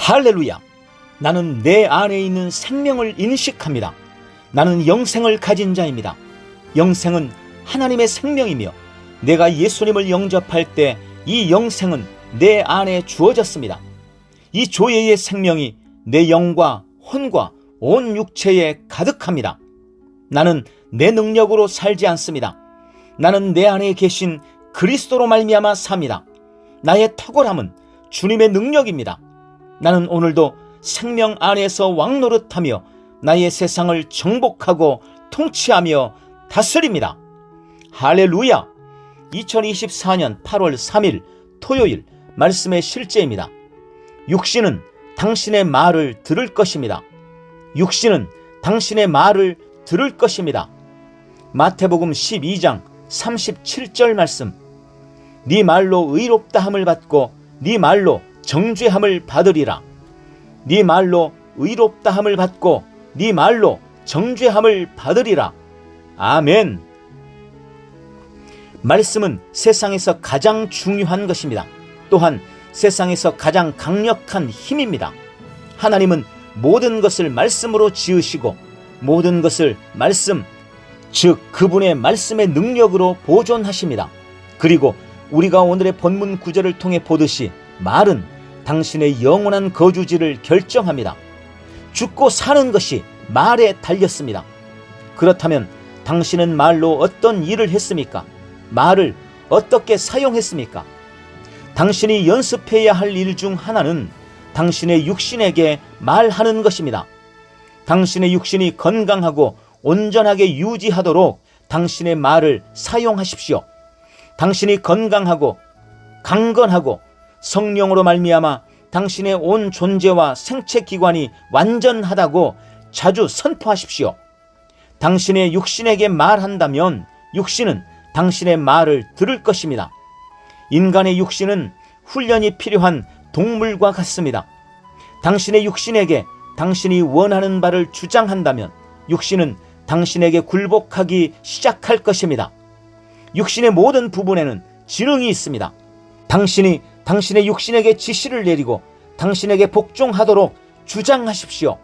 할렐루야! 나는 내 안에 있는 생명을 인식합니다. 나는 영생을 가진 자입니다. 영생은 하나님의 생명이며 내가 예수님을 영접할 때 이 영생은 내 안에 주어졌습니다. 이 조예의 생명이 내 영과 혼과 온 육체에 가득합니다. 나는 내 능력으로 살지 않습니다. 나는 내 안에 계신 그리스도로 말미암아 삽니다. 나의 탁월함은 주님의 능력입니다. 나는 오늘도 생명 안에서 왕노릇하며 나의 세상을 정복하고 통치하며 다스립니다. 할렐루야! 2024년 8월 3일 토요일 말씀의 실제입니다. 육신은 당신의 말을 들을 것입니다. 육신은 당신의 말을 들을 것입니다. 마태복음 12장 37절 말씀. 네 말로 의롭다 함을 받고 네 말로 정죄함을 받으리라. 네 말로 의롭다함을 받고 네 말로 정죄함을 받으리라. 아멘. 말씀은 세상에서 가장 중요한 것입니다. 또한 세상에서 가장 강력한 힘입니다. 하나님은 모든 것을 말씀으로 지으시고 모든 것을 말씀, 즉 그분의 말씀의 능력으로 보존하십니다. 그리고 우리가 오늘의 본문 구절을 통해 보듯이 말은 당신의 영원한 거주지를 결정합니다. 죽고 사는 것이 말에 달렸습니다. 그렇다면 당신은 말로 어떤 일을 했습니까? 말을 어떻게 사용했습니까? 당신이 연습해야 할 일 중 하나는 당신의 육신에게 말하는 것입니다. 당신의 육신이 건강하고 온전하게 유지하도록 당신의 말을 사용하십시오. 당신이 건강하고 강건하고 성령으로 말미암아 당신의 온 존재와 생체 기관이 완전하다고 자주 선포하십시오. 당신의 육신에게 말한다면 육신은 당신의 말을 들을 것입니다. 인간의 육신은 훈련이 필요한 동물과 같습니다. 당신의 육신에게 당신이 원하는 바를 주장한다면 육신은 당신에게 굴복하기 시작할 것입니다. 육신의 모든 부분에는 지능이 있습니다. 당신이 당신의 육신에게 지시를 내리고 당신에게 복종하도록 주장하십시오.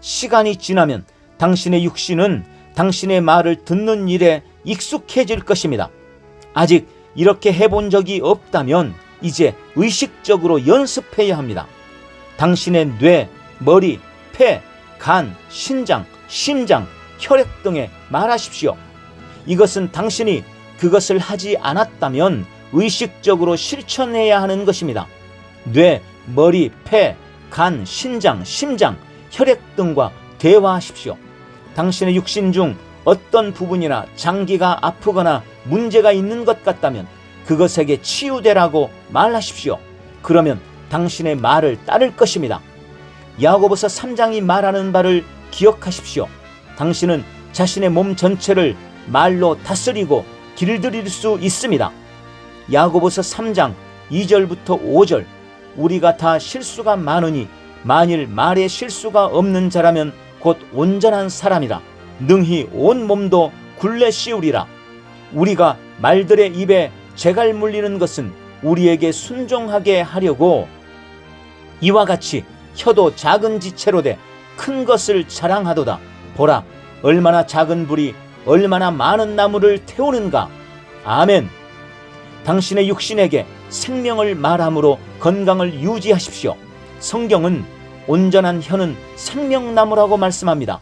시간이 지나면 당신의 육신은 당신의 말을 듣는 일에 익숙해질 것입니다. 아직 이렇게 해본 적이 없다면 이제 의식적으로 연습해야 합니다. 당신의 뇌, 머리, 폐, 간, 신장, 심장, 혈액 등에 말하십시오. 이것은 당신이 그것을 하지 않았다면 의식적으로 실천해야 하는 것입니다. 뇌, 머리, 폐, 간, 신장, 심장, 혈액 등과 대화하십시오. 당신의 육신 중 어떤 부분이나 장기가 아프거나 문제가 있는 것 같다면 그것에게 치유되라고 말하십시오. 그러면 당신의 말을 따를 것입니다. 야고보서 3장이 말하는 바를 기억하십시오. 당신은 자신의 몸 전체를 말로 다스리고 길들일 수 있습니다. 야고보서 3장 2절부터 5절. 우리가 다 실수가 많으니 만일 말에 실수가 없는 자라면 곧 온전한 사람이라. 능히 온 몸도 굴레 씌우리라. 우리가 말들의 입에 재갈 물리는 것은 우리에게 순종하게 하려고 이와 같이 혀도 작은 지체로 돼 큰 것을 자랑하도다. 보라 얼마나 작은 불이 얼마나 많은 나무를 태우는가. 아멘 당신의 육신에게 생명을 말함으로 건강을 유지하십시오 성경은 온전한 혀는 생명나무라고 말씀합니다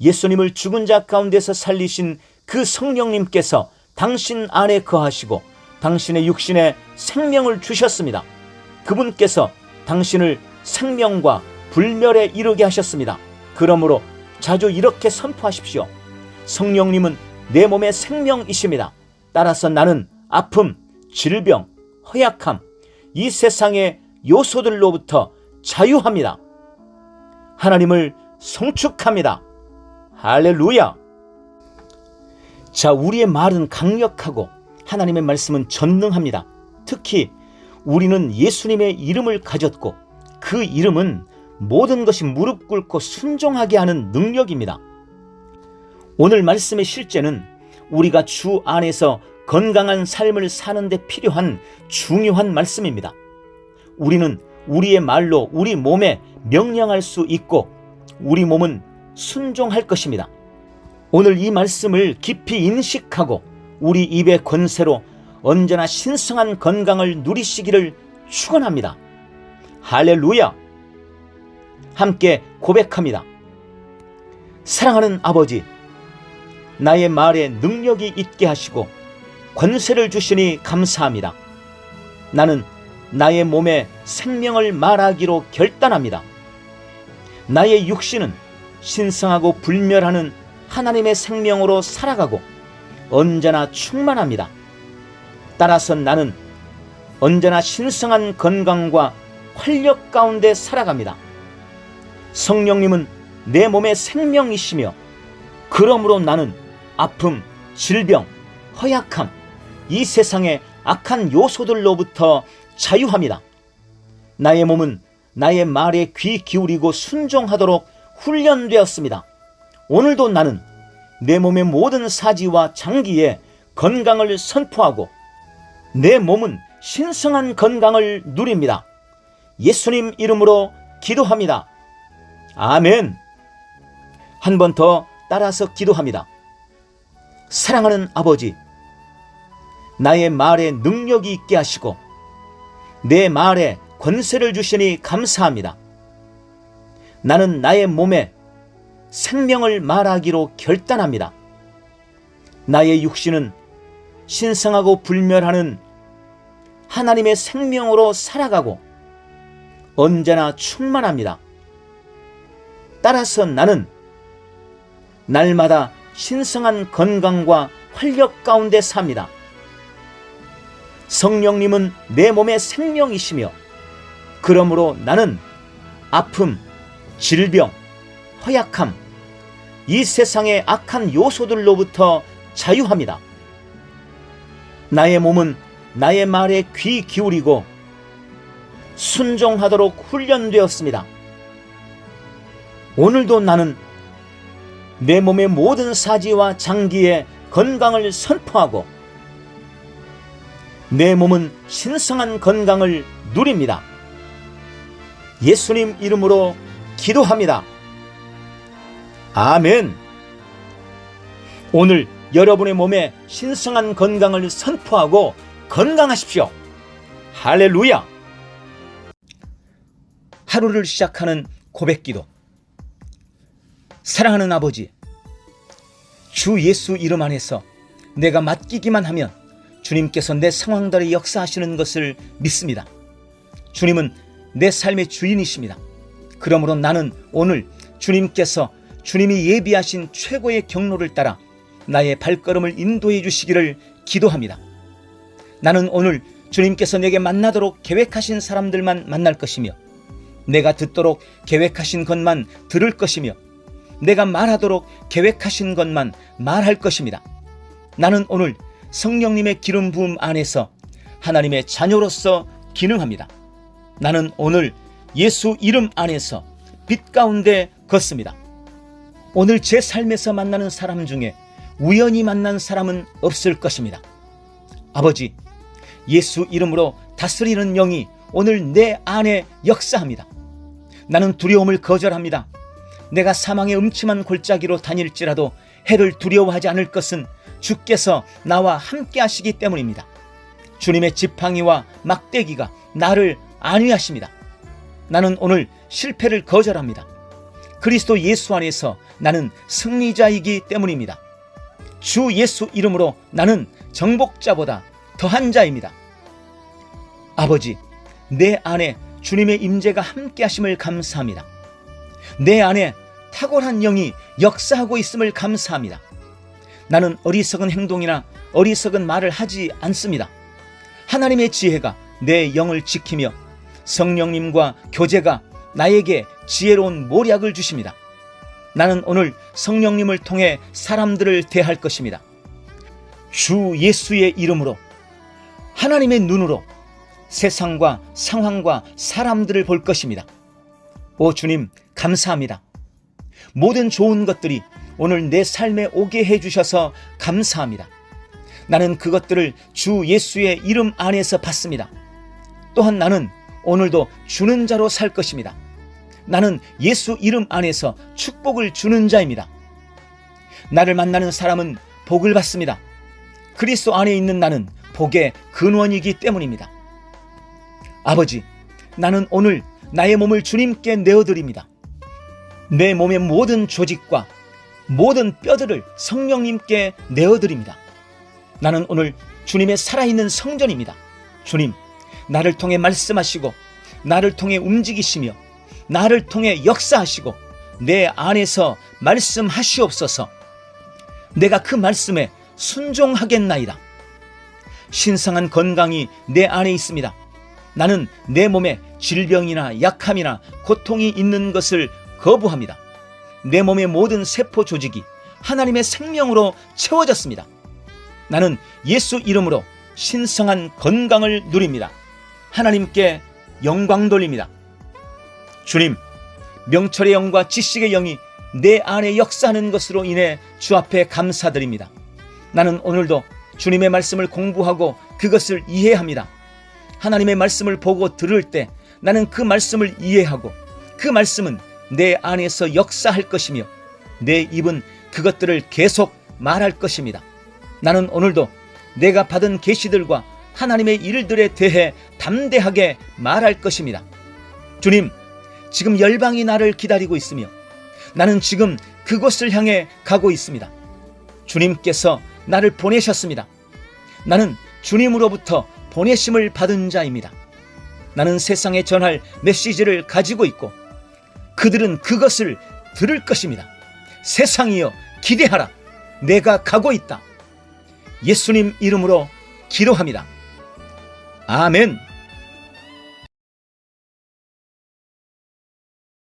예수님을 죽은 자 가운데서 살리신 그 성령님께서 당신 안에 거하시고 당신의 육신에 생명을 주셨습니다. 그분께서 당신을 생명과 불멸에 이르게 하셨습니다. 그러므로 자주 이렇게 선포하십시오. 성령님은 내 몸의 생명이십니다. 따라서 나는 아픔, 질병, 허약함, 이 세상의 요소들로부터 자유합니다. 하나님을 송축합니다. 할렐루야! 자, 우리의 말은 강력하고 하나님의 말씀은 전능합니다. 특히 우리는 예수님의 이름을 가졌고 그 이름은 모든 것이 무릎 꿇고 순종하게 하는 능력입니다. 오늘 말씀의 실제는 우리가 주 안에서 건강한 삶을 사는데 필요한 중요한 말씀입니다. 우리는 우리의 말로 우리 몸에 명령할 수 있고 우리 몸은 순종할 것입니다. 오늘 이 말씀을 깊이 인식하고 우리 입의 권세로 언제나 신성한 건강을 누리시기를 축원합니다. 할렐루야! 함께 고백합니다. 사랑하는 아버지, 나의 말에 능력이 있게 하시고 권세를 주시니 감사합니다. 나는 나의 몸에 생명을 말하기로 결단합니다. 나의 육신은 신성하고 불멸하는 하나님의 생명으로 살아가고 언제나 충만합니다. 따라서 나는 언제나 신성한 건강과 활력 가운데 살아갑니다. 성령님은 내 몸의 생명이시며 그러므로 나는 아픔, 질병, 허약함, 이 세상의 악한 요소들로부터 자유합니다. 나의 몸은 나의 말에 귀 기울이고 순종하도록 훈련되었습니다. 오늘도 나는 내 몸의 모든 사지와 장기에 건강을 선포하고 내 몸은 신성한 건강을 누립니다. 예수님 이름으로 기도합니다. 아멘. 한 번 더 따라서 기도합니다. 사랑하는 아버지, 나의 말에 능력이 있게 하시고 내 말에 권세를 주시니 감사합니다. 나는 나의 몸에 생명을 말하기로 결단합니다. 나의 육신은 신성하고 불멸하는 하나님의 생명으로 살아가고 언제나 충만합니다. 따라서 나는 날마다 신성한 건강과 활력 가운데 삽니다. 성령님은 내 몸의 생명이시며 그러므로 나는 아픔, 질병, 허약함, 이 세상의 악한 요소들로부터 자유합니다. 나의 몸은 나의 말에 귀 기울이고 순종하도록 훈련되었습니다. 오늘도 나는 내 몸의 모든 사지와 장기에 건강을 선포하고 내 몸은 신성한 건강을 누립니다. 예수님 이름으로 기도합니다. 아멘. 오늘 여러분의 몸에 신성한 건강을 선포하고 건강하십시오. 할렐루야. 하루를 시작하는 고백 기도. 사랑하는 아버지, 주 예수 이름 안에서 내가 맡기기만 하면 주님께서 내 상황들에 역사하시는 것을 믿습니다. 주님은 내 삶의 주인이십니다. 그러므로 나는 오늘 주님께서 주님이 예비하신 최고의 경로를 따라 나의 발걸음을 인도해 주시기를 기도합니다. 나는 오늘 주님께서 내게 만나도록 계획하신 사람들만 만날 것이며 내가 듣도록 계획하신 것만 들을 것이며 내가 말하도록 계획하신 것만 말할 것입니다. 나는 오늘 성령님의 기름 부음 안에서 하나님의 자녀로서 기능합니다. 나는 오늘 예수 이름 안에서 빛 가운데 걷습니다. 오늘 제 삶에서 만나는 사람 중에 우연히 만난 사람은 없을 것입니다. 아버지, 예수 이름으로 다스리는 영이 오늘 내 안에 역사합니다. 나는 두려움을 거절합니다. 내가 사망의 음침한 골짜기로 다닐지라도 해를 두려워하지 않을 것은 주께서 나와 함께 하시기 때문입니다. 주님의 지팡이와 막대기가 나를 안위하십니다. 나는 오늘 실패를 거절합니다. 그리스도 예수 안에서 나는 승리자이기 때문입니다. 주 예수 이름으로 나는 정복자보다 더한 자입니다. 아버지, 내 안에 주님의 임재가 함께 하심을 감사합니다. 내 안에 탁월한 영이 역사하고 있음을 감사합니다. 나는 어리석은 행동이나 어리석은 말을 하지 않습니다. 하나님의 지혜가 내 영을 지키며 성령님과 교제가 나에게 지혜로운 모략을 주십니다. 나는 오늘 성령님을 통해 사람들을 대할 것입니다. 주 예수의 이름으로 하나님의 눈으로 세상과 상황과 사람들을 볼 것입니다. 오 주님, 감사합니다. 모든 좋은 것들이 오늘 내 삶에 오게 해주셔서 감사합니다. 나는 그것들을 주 예수의 이름 안에서 받습니다. 또한 나는 오늘도 주는 자로 살 것입니다. 나는 예수 이름 안에서 축복을 주는 자입니다. 나를 만나는 사람은 복을 받습니다. 그리스도 안에 있는 나는 복의 근원이기 때문입니다. 아버지, 나는 오늘 나의 몸을 주님께 내어드립니다. 내 몸의 모든 조직과 모든 뼈들을 성령님께 내어드립니다. 나는 오늘 주님의 살아있는 성전입니다. 주님, 나를 통해 말씀하시고, 나를 통해 움직이시며, 나를 통해 역사하시고, 내 안에서 말씀하시옵소서. 내가 그 말씀에 순종하겠나이다. 신성한 건강이 내 안에 있습니다. 나는 내 몸에 질병이나 약함이나 고통이 있는 것을 거부합니다. 내 몸의 모든 세포 조직이 하나님의 생명으로 채워졌습니다. 나는 예수 이름으로 신성한 건강을 누립니다. 하나님께 영광 돌립니다. 주님, 명철의 영과 지식의 영이 내 안에 역사하는 것으로 인해 주 앞에 감사드립니다. 나는 오늘도 주님의 말씀을 공부하고 그것을 이해합니다. 하나님의 말씀을 보고 들을 때 나는 그 말씀을 이해하고 그 말씀은 내 안에서 역사할 것이며 내 입은 그것들을 계속 말할 것입니다. 나는 오늘도 내가 받은 계시들과 하나님의 일들에 대해 담대하게 말할 것입니다. 주님, 지금 열방이 나를 기다리고 있으며 나는 지금 그곳을 향해 가고 있습니다. 주님께서 나를 보내셨습니다. 나는 주님으로부터 보내심을 받은 자입니다. 나는 세상에 전할 메시지를 가지고 있고 그들은 그것을 들을 것입니다. 세상이여 기대하라. 내가 가고 있다. 예수님 이름으로 기도합니다. 아멘.